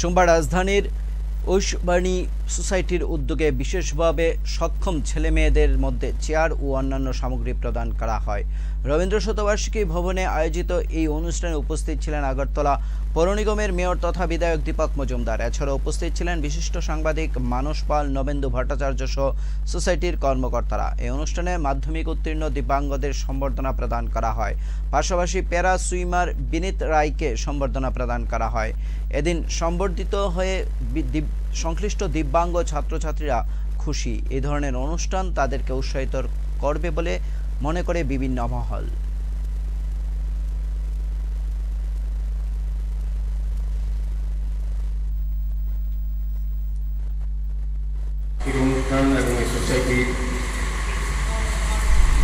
সোমবার রাজধানীর ঐশবাণী সোসাইটির উদ্যোগে বিশেষভাবে সক্ষম ছেলে মেয়েদের মধ্যে চেয়ার ও অন্যান্য সামগ্রী প্রদান করা হয়। রবীন্দ্র শতবার্ষিকী ভবনে আয়োজিত এই অনুষ্ঠানে উপস্থিত ছিলেন আগরতলা পৌর নিগমের মেয়র তথা বিধায়ক দীপক মজুমদার। এছাড়া উপস্থিত ছিলেন বিশিষ্ট সাংবাদিক মানস পাল, নবেন্দু ভট্টাচার্য সহ সোসাইটির কর্মকর্তারা। এই অনুষ্ঠানে মাধ্যমিক উত্তীর্ণ দিব্যাঙ্গদের সম্বর্ধনা প্রদান করা হয়। পাশাপাশি প্যারা সুইমার বিনীত রায়কে সম্বর্ধনা প্রদান করা হয়। এদিন সম্বর্ধিত হয়ে সংশ্লিষ্ট দিব্যাঙ্গ ছাত্রছাত্রীরা খুশি। এই ধরনের অনুষ্ঠান তাদেরকে উৎসাহিত করবে বলে মনে করে বিভিন্ন মহল।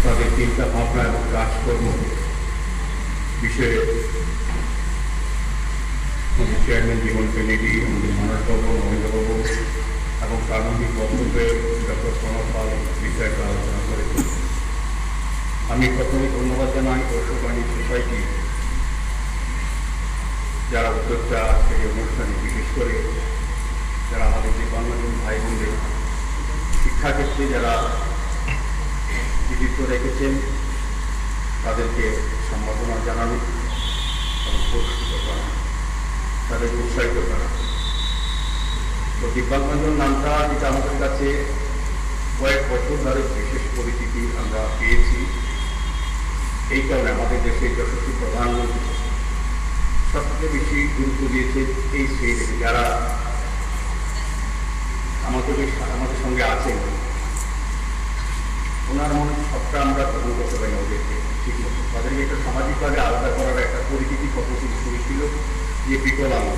তাদের চিন্তা ভাবনা এবং কাজকর্ম বিষয়ে চেয়ারম্যান জীবন কেনেডি আমাদের এবং প্রারম্ভিক বক্তব্যে ডক্টর প্রণব পাল বিষয়টা আলোচনা করেছেন। আমি প্রথমে ধন্যবাদ জানাই পৌরবাণী সোসাইটি, যারা উদ্যোক্তা আজকের এই অনুষ্ঠানে বিশেষ করে যারা আমাদের যে বাংলাদেশ ভাই বোনদের শিক্ষাক্ষেত্রে যারা কৃতিত্ব রেখেছেন, তাদেরকে সম্বোধনা জানানো এবং পুরস্কৃত করা, তাদেরকে উৎসাহিত করা। দিব্যাঙ্গজন নামটা যেটা আমাদের কাছে কয়েক বছর ধরে বিশেষ পরিচিতি আমরা পেয়েছি, এই কারণে আমাদের দেশের যশস্বী প্রধানমন্ত্রী সবথেকে বেশি গুরুত্ব দিয়েছে এই শ্রেণি যারা আমাদের আমাদের সঙ্গে আছেন, ওনার মনে সবটা আমরা গ্রহণ করতে পারি না ওদেরকে ঠিক মতো। তাদেরকে একটা সামাজিকভাবে আলাদা করার একটা পরিচিতি শুরু করেছিল যে বিকলাঙ্গ